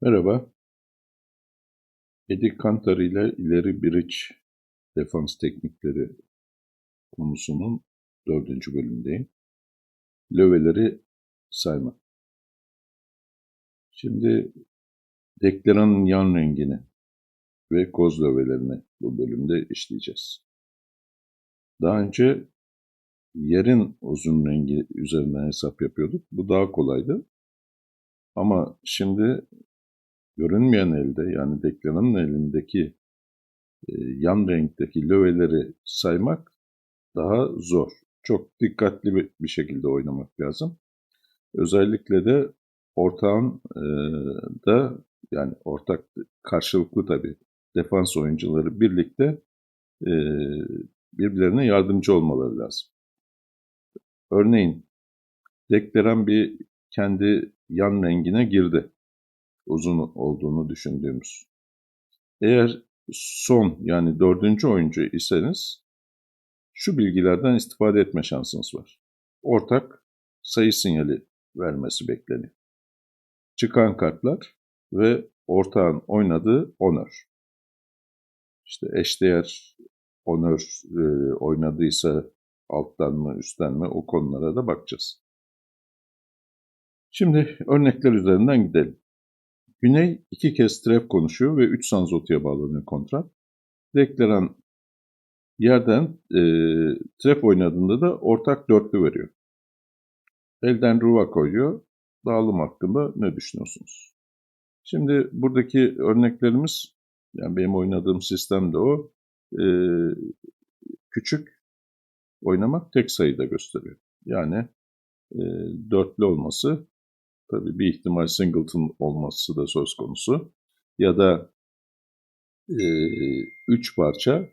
Merhaba. Eddie Kantar ile ileri bridge defans teknikleri konusunun dördüncü bölümündeyim. Löveleri sayma. Şimdi deklaranın yan rengini ve koz lövelerini bu bölümde işleyeceğiz. Daha önce yerin uzun rengi üzerinden hesap yapıyorduk. Bu daha kolaydı. Ama şimdi görünmeyen elde yani deklanın elindeki e, yan renkteki löveleri saymak daha zor. Çok dikkatli bir, şekilde oynamak lazım. Özellikle de ortağın e, da yani ortak karşılıklı tabii defans oyuncuları birlikte e, birbirlerine yardımcı olmaları lazım. Örneğin Dekleran bir kendi yan rengine girdi uzun olduğunu düşündüğümüz. Eğer son yani dördüncü oyuncu iseniz şu bilgilerden istifade etme şansınız var. Ortak sayı sinyali vermesi bekleniyor. Çıkan kartlar ve ortağın oynadığı onör. İşte eşdeğer onör e, oynadıysa alttan mı üstten mi o konulara da bakacağız. Şimdi örnekler üzerinden gidelim. Güney iki kez tref konuşuyor ve 3 sanzotuya bağlanıyor kontrat. Deklaran yerden e, tref oynadığında da ortak dörtlü veriyor. Elden ruva koyuyor. Dağılım hakkında ne düşünüyorsunuz? Şimdi buradaki örneklerimiz, yani benim oynadığım sistem de o, e, küçük oynamak tek sayıda gösteriyor. Yani e, dörtlü olması Tabii bir ihtimal singleton olması da söz konusu. Ya da e, üç parça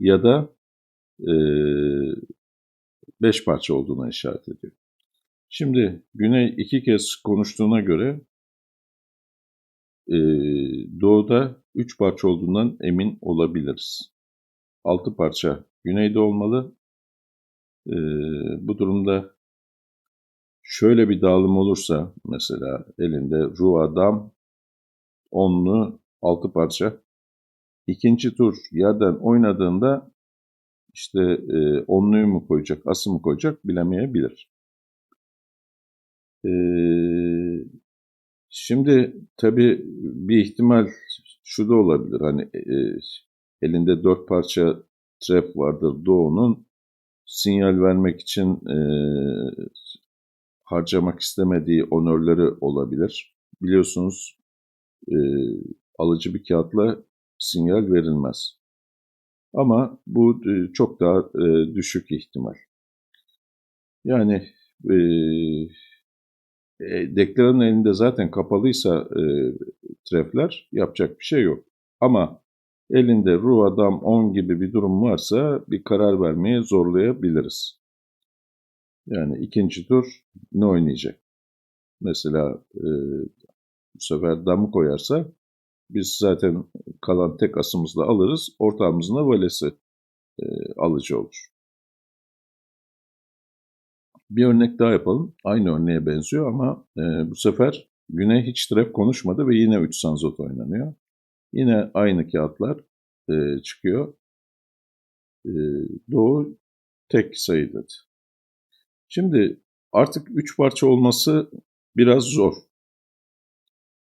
ya da e, beş parça olduğuna işaret ediyor. Şimdi Güney iki kez konuştuğuna göre e, doğuda üç parça olduğundan emin olabiliriz. Altı parça güneyde olmalı. E, bu durumda şöyle bir dağılım olursa mesela elinde ru adam onlu altı parça ikinci tur yerden oynadığında işte e, onluyu mu koyacak, ası mı koyacak bilemeyebilir. E, şimdi tabii bir ihtimal şu da olabilir. Hani e, elinde dört parça trap vardır Doğu'nun sinyal vermek için e, harcamak istemediği onörleri olabilir. Biliyorsunuz e, alıcı bir kağıtla sinyal verilmez. Ama bu e, çok daha e, düşük ihtimal. Yani e, e, deklaranın elinde zaten kapalıysa e, trefler yapacak bir şey yok. Ama elinde ru adam 10 gibi bir durum varsa bir karar vermeye zorlayabiliriz. Yani ikinci tur ne oynayacak? Mesela e, bu sefer damı koyarsa biz zaten kalan tek asımızla alırız. Ortağımızın da valesi e, alıcı olur. Bir örnek daha yapalım. Aynı örneğe benziyor ama e, bu sefer Güney hiç trap konuşmadı ve yine 3 sanzot oynanıyor. Yine aynı kağıtlar e, çıkıyor. E, Doğu tek sayı Şimdi artık üç parça olması biraz zor.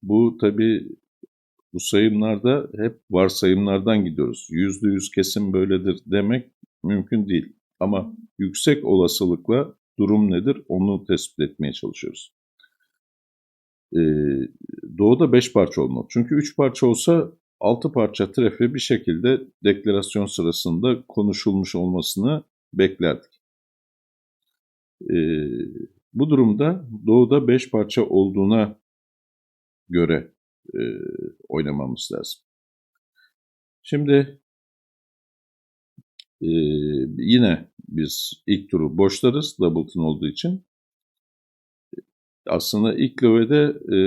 Bu tabi bu sayımlarda hep varsayımlardan gidiyoruz. Yüzde yüz kesin böyledir demek mümkün değil. Ama yüksek olasılıkla durum nedir onu tespit etmeye çalışıyoruz. Ee, doğuda beş parça olmalı. Çünkü üç parça olsa altı parça trafiği bir şekilde deklarasyon sırasında konuşulmuş olmasını beklerdik. E, bu durumda doğuda beş parça olduğuna göre e, oynamamız lazım. Şimdi e, yine biz ilk turu boşlarız Doubleton olduğu için. Aslında ilk lövede e,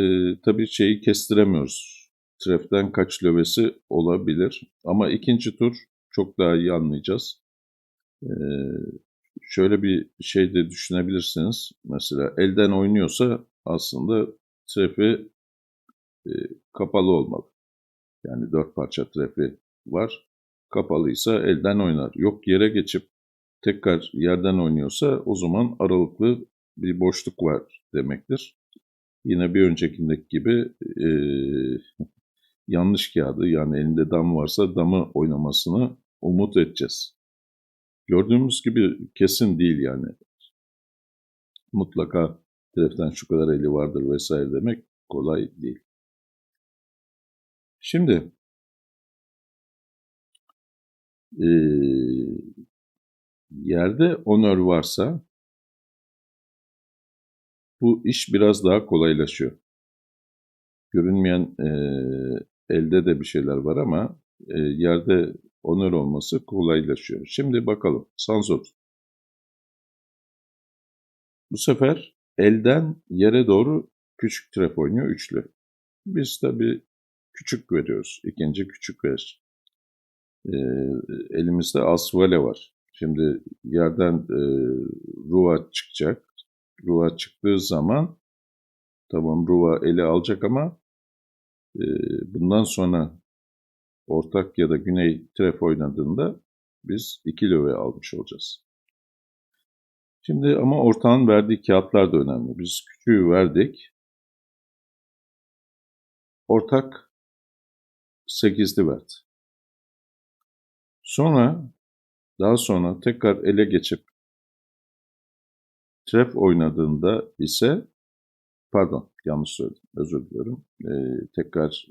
tabii şeyi kestiremiyoruz. Treften kaç lövesi olabilir. Ama ikinci tur çok daha iyi anlayacağız. E, şöyle bir şey de düşünebilirsiniz. Mesela elden oynuyorsa aslında trefi e, kapalı olmalı. Yani dört parça trefi var. Kapalıysa elden oynar. Yok yere geçip tekrar yerden oynuyorsa o zaman aralıklı bir boşluk var demektir. Yine bir öncekindeki gibi e, yanlış kağıdı yani elinde dam varsa damı oynamasını umut edeceğiz. Gördüğümüz gibi kesin değil yani. Mutlaka teleften şu kadar eli vardır vesaire demek kolay değil. Şimdi e, yerde onör varsa bu iş biraz daha kolaylaşıyor. Görünmeyen e, elde de bir şeyler var ama e, yerde onör olması kolaylaşıyor. Şimdi bakalım Sanzot. Bu sefer elden yere doğru küçük trap oynuyor üçlü. Biz tabi küçük veriyoruz. İkinci küçük verir. E, elimizde asvale var. Şimdi yerden e, ruva çıkacak. Ruva çıktığı zaman tamam ruva eli alacak ama e, bundan sonra ortak ya da güney tref oynadığında biz iki löve almış olacağız. Şimdi ama ortağın verdiği kağıtlar da önemli. Biz küçüğü verdik. Ortak 8'li verdi. Sonra daha sonra tekrar ele geçip tref oynadığında ise pardon yanlış söyledim özür diliyorum. Ee, tekrar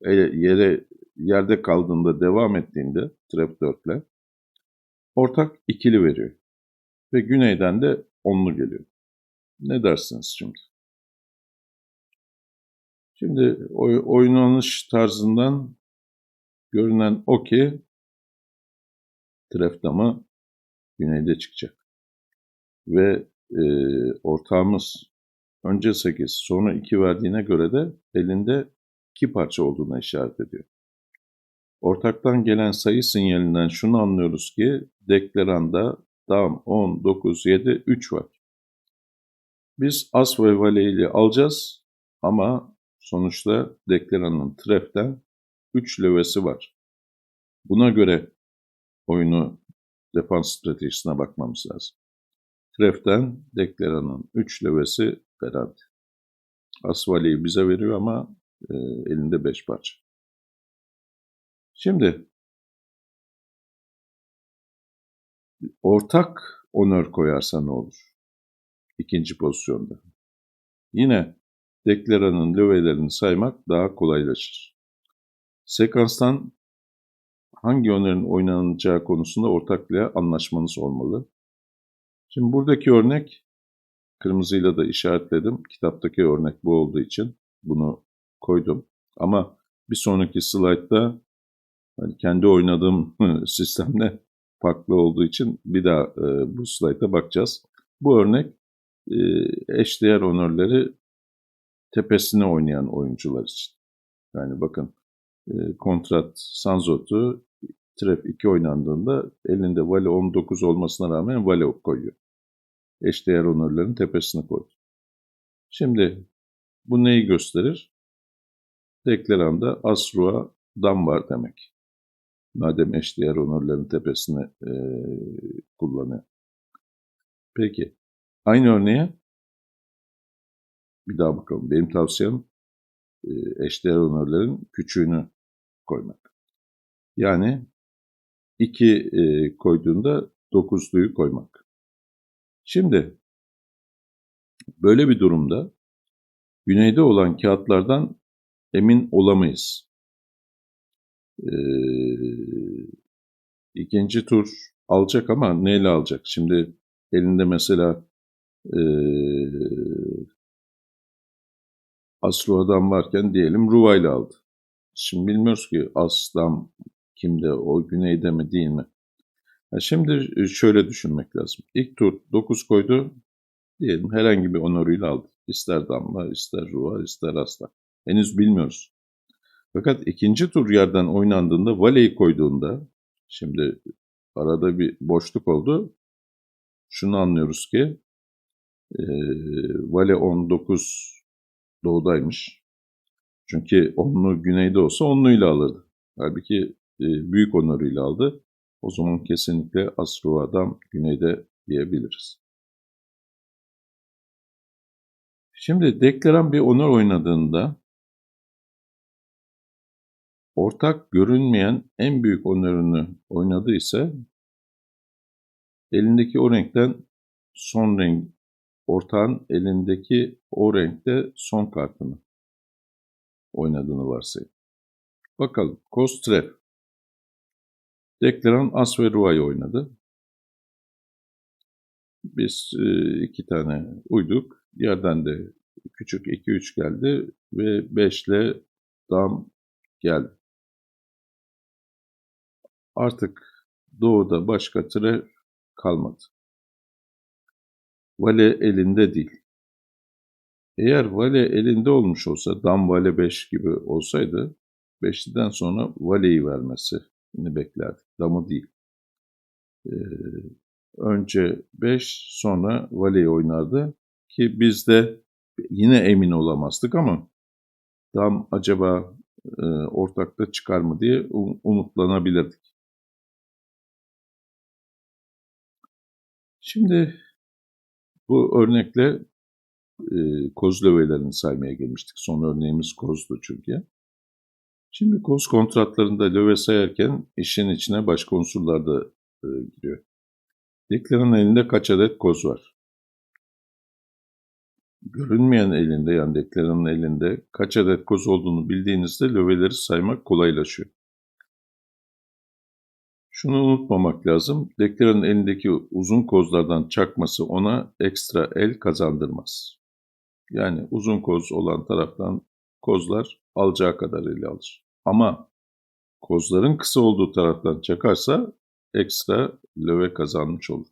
e, yere yerde kaldığında devam ettiğinde trap 4 ile ortak ikili veriyor. Ve güneyden de onlu geliyor. Ne dersiniz şimdi? Şimdi oy, oynanış tarzından görünen o ki tref damı güneyde çıkacak. Ve e, ortağımız önce 8 sonra 2 verdiğine göre de elinde 2 parça olduğuna işaret ediyor. Ortaktan gelen sayı sinyalinden şunu anlıyoruz ki deklaranda dam 10, 9, 7, 3 var. Biz as ve valeyi alacağız ama sonuçta deklaranın treften 3 levesi var. Buna göre oyunu defans stratejisine bakmamız lazım. Treften deklaranın 3 levesi garanti. Asvali'yi bize veriyor ama e, elinde 5 parça. Şimdi ortak onör koyarsa ne olur? İkinci pozisyonda. Yine deklaranın lövelerini saymak daha kolaylaşır. Sekanstan hangi önlerin oynanacağı konusunda ortaklığa anlaşmanız olmalı. Şimdi buradaki örnek kırmızıyla da işaretledim. Kitaptaki örnek bu olduğu için bunu koydum. Ama bir sonraki slaytta hani kendi oynadığım sistemle farklı olduğu için bir daha e, bu slayta bakacağız. Bu örnek e, eşdeğer onörleri tepesine oynayan oyuncular için. Yani bakın e, kontrat Sanzot'u trap 2 oynandığında elinde vale 19 olmasına rağmen vale koyuyor. Eşdeğer onurların tepesine koydu. Şimdi bu neyi gösterir? Deklaranda Asru'a dam var demek. Madem eşdeğer onurların tepesine e, kullanıyor. Peki. Aynı örneğe bir daha bakalım. Benim tavsiyem e, eşdeğer onurların küçüğünü koymak. Yani 2 e, koyduğunda 9'luyu koymak. Şimdi böyle bir durumda güneyde olan kağıtlardan emin olamayız. Ee, ikinci tur alacak ama neyle alacak? Şimdi elinde mesela e, Asru adam varken diyelim Ruva aldı. Şimdi bilmiyoruz ki Aslan kimde, o güneyde mi değil mi? Şimdi e, şöyle düşünmek lazım. İlk tur 9 koydu, diyelim herhangi bir onuruyla aldı. İster damla, ister ruva, ister aslan. Henüz bilmiyoruz. Fakat ikinci tur yerden oynandığında valeyi koyduğunda, şimdi arada bir boşluk oldu. Şunu anlıyoruz ki e, vale 19 doğudaymış. Çünkü onlu güneyde olsa onluyla alırdı. Halbuki e, büyük onuruyla aldı. O zaman kesinlikle Asru adam güneyde diyebiliriz. Şimdi deklaran bir onur oynadığında ortak görünmeyen en büyük onurunu oynadıysa elindeki o renkten son renk ortağın elindeki o renkte son kartını oynadığını varsayın. Bakalım. Kostrep. Deklaran As ve oynadı. Biz e, iki tane uyduk. Yerden de küçük 2-3 geldi ve 5 ile dam geldi. Artık doğuda başka tire kalmadı. Vale elinde değil. Eğer vale elinde olmuş olsa, dam vale 5 gibi olsaydı, 5'liden sonra valeyi vermesini beklerdik. Damı değil. Ee, önce 5, sonra valeyi oynardı ki biz de yine emin olamazdık ama dam acaba e, ortakta çıkar mı diye umutlanabilirdik. Şimdi bu örnekle e, koz saymaya gelmiştik. Son örneğimiz kozdu çünkü. Şimdi koz kontratlarında löve sayarken işin içine başka unsurlar da e, giriyor. Dekların elinde kaç adet koz var? Görünmeyen elinde yani dekların elinde kaç adet koz olduğunu bildiğinizde löveleri saymak kolaylaşıyor. Şunu unutmamak lazım. Dekların elindeki uzun kozlardan çakması ona ekstra el kazandırmaz. Yani uzun koz olan taraftan kozlar alacağı kadarıyla alır. Ama kozların kısa olduğu taraftan çakarsa ekstra löve kazanmış olur.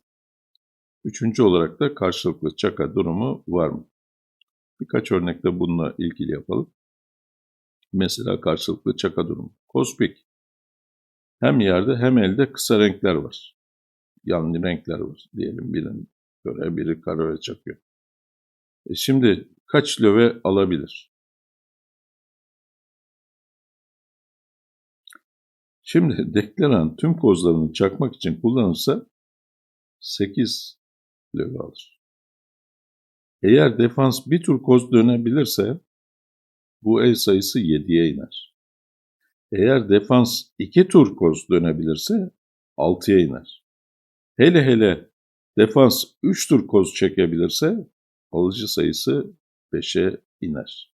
Üçüncü olarak da karşılıklı çaka durumu var mı? Birkaç örnekte bununla ilgili yapalım. Mesela karşılıklı çaka durumu. Kozpik. Hem yerde hem elde kısa renkler var. Yanlı renkler var diyelim birinin göre biri karaya çakıyor. E şimdi kaç löve alabilir? Şimdi deklaran tüm kozlarını çakmak için kullanırsa 8 löve alır. Eğer defans bir tur koz dönebilirse bu el sayısı 7'ye iner. Eğer defans iki tur koz dönebilirse 6'ya iner. Hele hele defans 3 tur koz çekebilirse alıcı sayısı 5'e iner.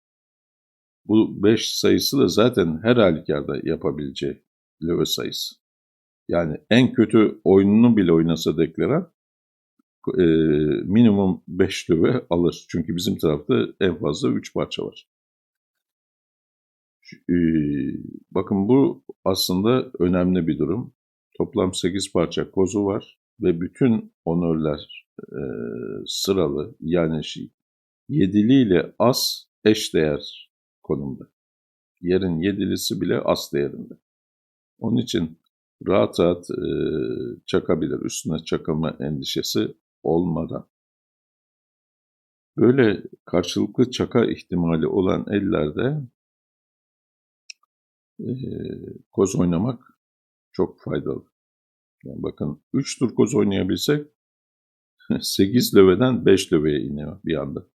Bu 5 sayısı da zaten her halükarda yapabileceği löve sayısı. Yani en kötü oyununu bile oynasa deklaran e, minimum 5 löve alır. Çünkü bizim tarafta en fazla 3 parça var. E, bakın bu aslında önemli bir durum. Toplam 8 parça kozu var ve bütün onörler e, sıralı yani şey, yedili ile as eşdeğer konumda. Yerin yedilisi bile as değerinde. Onun için rahat rahat e, çakabilir. Üstüne çakılma endişesi olmadan. Böyle karşılıklı çaka ihtimali olan ellerde e, koz oynamak çok faydalı. Yani bakın 3 tur koz oynayabilsek 8 löveden 5 löveye iniyor bir anda.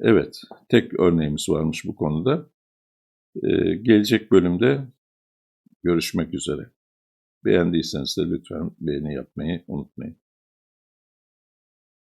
Evet, tek örneğimiz varmış bu konuda. Ee, gelecek bölümde görüşmek üzere. Beğendiyseniz de lütfen beğeni yapmayı unutmayın.